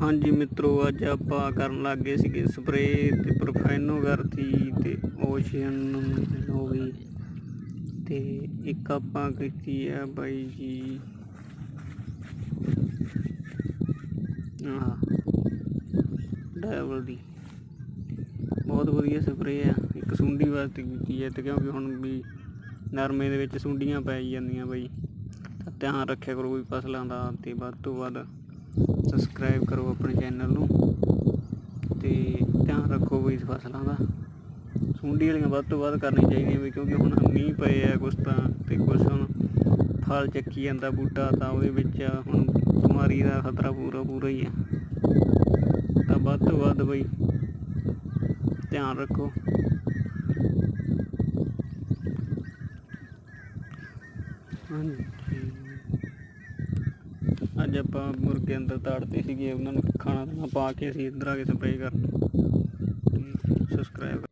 ਹਾਂਜੀ ਮਿੱਤਰੋ, ਅੱਜ ਆਪਾਂ ਕਰਨ ਲੱਗੇ ਸੀਗੇ ਸਪਰੇਅ ਤੇ ਪ੍ਰੋਫਾਈਨੋ ਕਰਤੀ ਤੇ ਓਸ਼ੀਅਨ ਹੋ ਗਈ ਤੇ ਇੱਕ ਆਪਾਂ ਕੀਤੀ ਹੈ ਬਾਈ ਜੀ। ਆਹ ਡਾਇਵਲ ਦੀ। ਬਹੁਤ ਵਧੀਆ ਸਪਰੇਅ ਆ। ਇੱਕ ਸੁੰਡੀ ਵਾਸਤੇ ਕੀਤੀ ਹੈ ਤੇ ਕਿਉਂਕਿ ਹੁਣ ਵੀ ਨਰਮੇ ਦੇ ਵਿੱਚ ਸੁੰਡੀਆਂ ਪੈ ਜਾਂਦੀਆਂ ਬਾਈ। ਤਾਂ ਧਿਆਨ ਰੱਖਿਆ ਕਰੋ ਵੀ ਫਸਲਾਂ ਦਾ ਤੇ ਵੱਧ ਤੋਂ ਵੱਧ ਸਬਸਕ੍ਰਾਈਬ ਕਰੋ ਆਪਣੇ ਚੈਨਲ ਨੂੰ ਤੇ ਧਿਆਨ ਰੱਖੋ ਵੀ ਫਸਲਾਂ ਦਾ। ਸੁੰਡੀ ਵਾਲੀਆਂ ਵੱਧ ਤੋਂ ਵੱਧ ਕਰਨੀ ਚਾਹੀਦੀਆਂ ਵੀ ਕਿਉਂਕਿ ਹੁਣ ਮੀਂਹ ਪਏ ਆ ਕੁਛ ਤਾਂ ਤੇ ਕੁਛ ਹੁਣ ਫਲ ਚੱਕੀ ਜਾਂਦਾ ਬੂਟਾ ਤਾਂ ਉਹਦੇ ਵਿੱਚ ਹੁਣ ਬਿਮਾਰੀ ਦਾ ਖਤਰਾ ਪੂਰਾ ਪੂਰਾ ਹੀ ਆ। ਤਾਂ ਵੱਧ ਤੋਂ ਵੱਧ ਬਈ ਧਿਆਨ ਰੱਖੋ। ਹਾਂਜੀ। ਅੱਜ ਆਪਾਂ ਮੁਰਗੇ ਅੰਦਰ ਤਾੜਦੇ ਸੀਗੇ, ਉਹਨਾਂ ਨੂੰ ਖਾਣਾ ਦਾਣਾ ਪਾ ਕੇ ਅਸੀਂ ਇੱਧਰ ਆ ਕੇ ਸਪਰੇਅ ਕਰਨ। ਸਬਸਕ੍ਰਾਈਬ